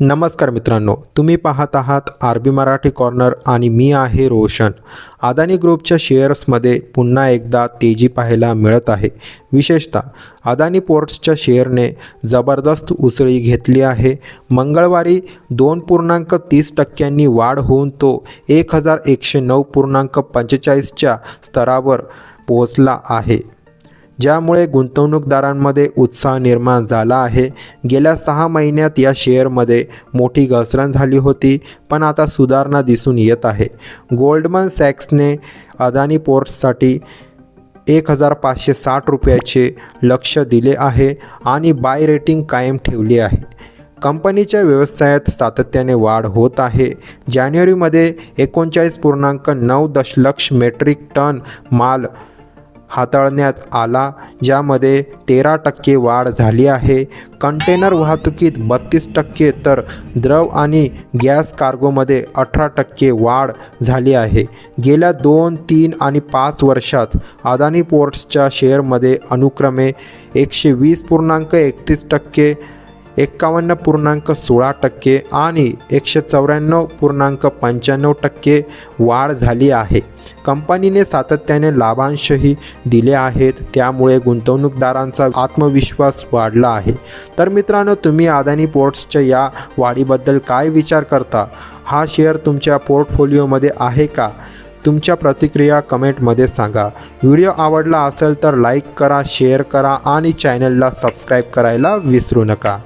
नमस्कार मित्रांनो तुम्ही पाहत आहात आर बी मराठी कॉर्नर आणि मी आहे रोशन. अदानी ग्रुपच्या शेअर्समध्ये पुन्हा एकदा तेजी पाहायला मिळत आहे. विशेषतः अदानी पोर्ट्सच्या शेअरने जबरदस्त उसळी घेतली आहे. मंगळवारी दोन पूर्णांक तीस टक्क्यांनी वाढ होऊन तो एक हजार एकशे नऊ पूर्णांक पंचेचाळीसच्या स्तरावर पोहोचला आहे. ज्यामुळे गुंतवणूकदारांमध्ये उत्साह निर्माण झाला आहे. गेल्या सहा महिन्यात या शेअरमध्ये मोठी घसरण झाली होती पण आता सुधारणा दिसून येत आहे. गोल्डमन सॅक्सने अदानी पोर्ट्ससाठी एक हजार पाचशे साठ रुपयाचे लक्ष दिले आहे आणि बाय रेटिंग कायम ठेवली आहे. कंपनीच्या व्यवसायात सातत्याने वाढ होत आहे. जानेवारीमध्ये एकोणचाळीस पूर्णांक नऊ दशलक्ष मेट्रिक टन माल हाताळण्यात आला ज्यामध्ये तेरा टक्के वाढ झाली आहे. कंटेनर वाहतुकीत बत्तीस टक्के तर द्रव आणि गॅस कार्गोमध्ये अठरा टक्के वाढ झाली आहे. गेल्या दोन तीन आणि पाच वर्षात अदानी पोर्ट्सच्या शेअरमध्ये अनुक्रमे एकशे वीस पूर्णांक एकतीस टक्के एक्कावन्न पूर्णांक सोळा टक्के आणि एकशे चौऱ्याण्णव पूर्णांक पंच्याण्णव टक्के वाढ झाली आहे. कंपनीने सातत्याने लाभांशही दिले आहेत. त्यामुळे गुंतवणूकदारांचा आत्मविश्वास वाढला आहे. तर मित्रांनो तुम्ही अदानी पोर्ट्सच्या या वाढीबद्दल काय विचार करता? हा शेअर तुमच्या पोर्टफोलिओमध्ये आहे का? तुमच्या प्रतिक्रिया कमेंटमध्ये सांगा. व्हिडिओ आवडला असेल तर लाईक करा शेअर करा आणि चॅनलला सबस्क्राईब करायला विसरू नका.